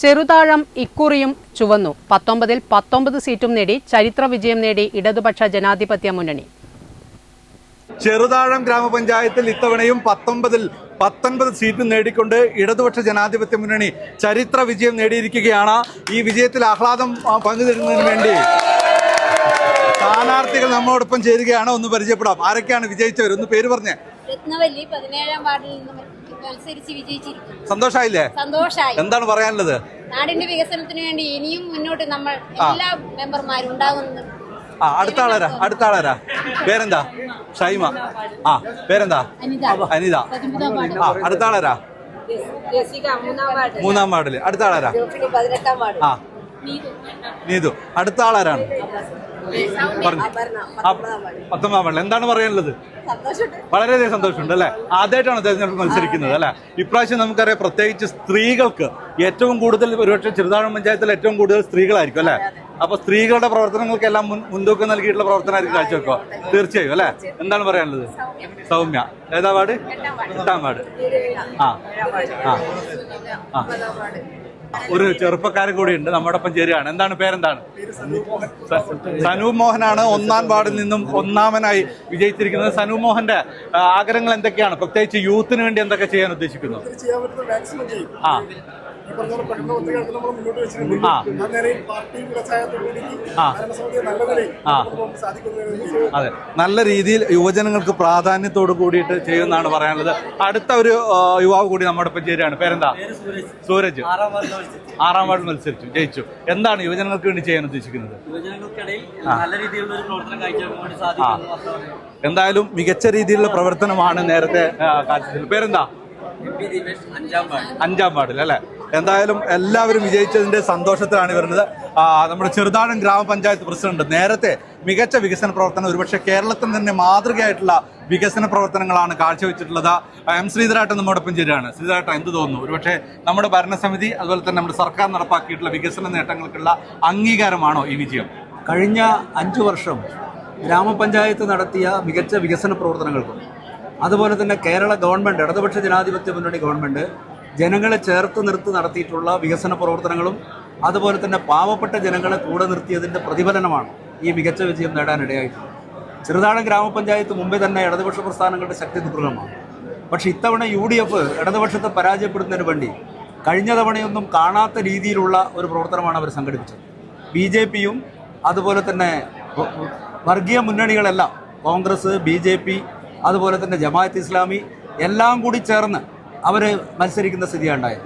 ചെറുതാഴം ഇക്കുറിയും ചുവന്നു. പത്തൊമ്പതിൽ പത്തൊമ്പത് സീറ്റും നേടി ചരിത്ര വിജയം നേടി ഇടതുപക്ഷ ജനാധിപത്യ മുന്നണി. ചെറുതാഴം ഗ്രാമപഞ്ചായത്തിൽ ഇത്തവണയും പത്തൊമ്പതിൽ പത്തൊൻപത് സീറ്റ് നേടിക്കൊണ്ട് ഇടതുപക്ഷ ജനാധിപത്യ മുന്നണി ചരിത്ര വിജയം നേടിയിരിക്കുകയാണ്. ഈ വിജയത്തിൽ ആഹ്ലാദം പങ്കുതരുന്നതിന് വേണ്ടി സ്ഥാനാർത്ഥികൾ നമ്മോടൊപ്പം ചേരുകയാണ്. ഒന്ന് പരിചയപ്പെടാം. ആരൊക്കെയാണ് വിജയിച്ചവർ ഒന്ന് പേര് പറഞ്ഞേ. രത്നവല്ലി പതിനേഴാം വാർഡിൽ നിന്ന് മത്സരിച്ച് സന്തോഷായില്ലേ? സന്തോഷായി. എന്താണ് പറയാനുള്ളത്? നാടിന്റെ വികസനത്തിന് വേണ്ടി ഇനിയും മുന്നോട്ട് നമ്മൾ എല്ലാ മെമ്പർമാരും ഉണ്ടാകുന്നത് ആ അടുത്ത ആളാരാ? അടുത്ത ആളാരാ? പേരെന്താ? ഷൈമ. ആ പേരെന്താ? അനിത. ആ അടുത്ത ആളാരാ? മൂന്നാം വാർഡ്. മൂന്നാം വാർഡിൽ. അടുത്ത ആളാരാ? ആ. നീതു. അടുത്ത ആളാരാണ്? പറഞ്ഞു. പത്തൊമ്പതാം വാർഡിൽ. എന്താണ് പറയാനുള്ളത്? വളരെയധികം സന്തോഷമുണ്ട് അല്ലെ? ആദ്യമായിട്ടാണ് തെരഞ്ഞെടുപ്പ് മത്സരിക്കുന്നത് അല്ലെ? ഇപ്രാവശ്യം നമുക്കറിയാം പ്രത്യേകിച്ച് സ്ത്രീകൾക്ക് ഏറ്റവും കൂടുതൽ ഒരുപക്ഷെ ചെറുതാഴം പഞ്ചായത്തിൽ ഏറ്റവും കൂടുതൽ സ്ത്രീകളായിരിക്കും അല്ലെ? അപ്പൊ സ്ത്രീകളുടെ പ്രവർത്തനങ്ങൾക്കെല്ലാം എല്ലാം മുൻതൂക്കം നൽകിയിട്ടുള്ള പ്രവർത്തനമായിരിക്കും കാഴ്ചവെക്കുക. തീർച്ചയായും അല്ലെ? എന്താണ് പറയാനുള്ളത്? സൗമ്യ. ഏതാ വാർഡ്? എട്ടാം വാർഡ്. ആ. ആ. ആ ഒരു ചെറുപ്പക്കാരൻ കൂടി ഉണ്ട് നമ്മുടെ ഒപ്പം ചേരുകയാണ്. എന്താണ് പേരെന്താണ്? സനു മോഹനാണ് ഒന്നാം വാർഡിൽ നിന്നും ഒന്നാമനായി വിജയിച്ചിരിക്കുന്നത്. സനു മോഹന്റെ ആഗ്രഹങ്ങൾ എന്തൊക്കെയാണ്? പ്രത്യേകിച്ച് യൂത്തിന് വേണ്ടി എന്തൊക്കെ ചെയ്യാൻ ഉദ്ദേശിക്കുന്നു? ആ. അതെ. നല്ല രീതിയിൽ യുവജനങ്ങൾക്ക് പ്രാധാന്യത്തോട് കൂടിയിട്ട് ചെയ്യുമെന്നാണ് പറയാനുള്ളത്. അടുത്ത ഒരു യുവാവ് കൂടി നമ്മുടെ ഒപ്പം ചേരുകയാണ്. പേരെന്താ? സൂരജ്. ആറാം വാർഡ് മത്സരിച്ചു. ജയിച്ചു. എന്താണ് യുവജനങ്ങൾക്ക് വേണ്ടി ചെയ്യാൻ ഉദ്ദേശിക്കുന്നത്? എന്തായാലും മികച്ച രീതിയിലുള്ള പ്രവർത്തനമാണ് നേരത്തെ പേരെന്താ? എം അഞ്ചാം വാർഡ് അഞ്ചാം വാർഡിൽ അല്ലെ? എന്തായാലും എല്ലാവരും വിജയിച്ചതിന്റെ സന്തോഷത്തിലാണ് വരുന്നത്. നമ്മുടെ ചെറുതാഴം ഗ്രാമപഞ്ചായത്ത് പ്രസിഡന്റ് നേരത്തെ മികച്ച വികസന പ്രവർത്തനം ഒരുപക്ഷെ കേരളത്തിൽ തന്നെ മാതൃകയായിട്ടുള്ള വികസന പ്രവർത്തനങ്ങളാണ് കാഴ്ചവെച്ചിട്ടുള്ളത്. എം ശ്രീധരാട്ടൻ നമ്മോടൊപ്പം ചേരുകയാണ്. ശ്രീധരാട്ടൻ എന്ത് തോന്നുന്നു? ഒരുപക്ഷെ നമ്മുടെ ഭരണസമിതി അതുപോലെ തന്നെ നമ്മുടെ സർക്കാർ നടപ്പാക്കിയിട്ടുള്ള വികസന നേട്ടങ്ങൾക്കുള്ള അംഗീകാരമാണോ ഈ വിജയം? കഴിഞ്ഞ അഞ്ചു വർഷം ഗ്രാമപഞ്ചായത്ത് നടത്തിയ മികച്ച വികസന പ്രവർത്തനങ്ങൾക്കും അതുപോലെ തന്നെ കേരള ഗവൺമെന്റ് ഇടതുപക്ഷ ജനാധിപത്യ മുന്നണി ഗവൺമെന്റ് ജനങ്ങളെ ചേർത്ത് നിർത്തി നടത്തിയിട്ടുള്ള വികസന പ്രവർത്തനങ്ങളും അതുപോലെ തന്നെ പാവപ്പെട്ട ജനങ്ങളെ കൂടെ നിർത്തിയതിന്റെ പ്രതിഫലനമാണ് ഈ മികച്ച വിജയം നേടാനിടയായിട്ടുള്ളത്. ചെറുതാഴം ഗ്രാമപഞ്ചായത്ത് മുമ്പേ തന്നെ ഇടതുപക്ഷ പ്രസ്ഥാനങ്ങളുടെ ശക്തി ദുർഗമാണ് പക്ഷേ ഇത്തവണ യു ഡി എഫ് ഇടതുപക്ഷത്തെ പരാജയപ്പെടുന്നതിന് വേണ്ടി കഴിഞ്ഞ തവണയൊന്നും കാണാത്ത രീതിയിലുള്ള ഒരു പ്രവർത്തനമാണ് അവർ സംഘടിപ്പിച്ചത്. ബി ജെ പിയും അതുപോലെ തന്നെ വർഗീയ മുന്നണികളെല്ലാം കോൺഗ്രസ് ബി ജെ പി അതുപോലെ തന്നെ ജമാഅത്ത് ഇസ്ലാമി എല്ലാം കൂടി ചേർന്ന് അവർ മത്സരിക്കുന്ന സ്ഥിതിയാണ് ഉണ്ടായത്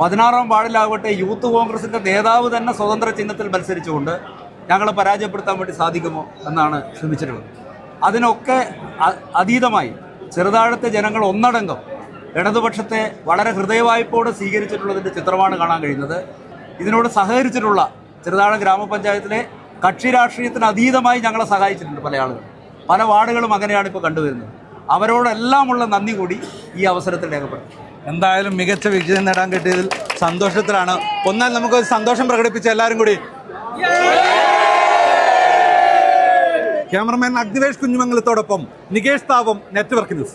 പതിനാറാം വാർഡിലാവട്ടെ യൂത്ത് കോൺഗ്രസിന്റെ നേതാവ് തന്നെ സ്വതന്ത്ര ചിഹ്നത്തിൽ മത്സരിച്ചുകൊണ്ട് ഞങ്ങളെ പരാജയപ്പെടുത്താൻ വേണ്ടി സാധിക്കുമോ എന്നാണ് ശ്രമിച്ചിട്ടുള്ളത്. അതിനൊക്കെ അതീതമായി ചെറുതാഴത്തെ ജനങ്ങൾ ഒന്നടങ്കം ഇടതുപക്ഷത്തെ വളരെ ഹൃദയവായ്പോടെ സ്വീകരിച്ചിട്ടുള്ളതിന്റെ ചിത്രമാണ് കാണാൻ കഴിയുന്നത്. ഇതിനോട് സഹകരിച്ചിട്ടുള്ള ചെറുതാഴം ഗ്രാമപഞ്ചായത്തിലെ കക്ഷി രാഷ്ട്രീയത്തിന് അതീതമായി ഞങ്ങളെ സഹായിച്ചിട്ടുണ്ട് പല ആളുകൾ. പല വാർഡുകളും അങ്ങനെയാണ് ഇപ്പോൾ കണ്ടുവരുന്നത്. അവരോടെല്ലാമുള്ള നന്ദി കൂടി ഈ അവസരത്തിൽ രേഖപ്പെടുത്തും. എന്തായാലും മികച്ച വിജയം നേടാൻ കിട്ടിയതിൽ സന്തോഷത്തിലാണ്. ഒന്നാൽ നമുക്ക് സന്തോഷം പ്രകടിപ്പിച്ച എല്ലാവരും കൂടി. ക്യാമറമാൻ അഗ്നിവേഷ് കുഞ്ഞുമംഗലത്തോടൊപ്പം നികേഷ് താവം നെറ്റ്വർക്ക് ന്യൂസ്.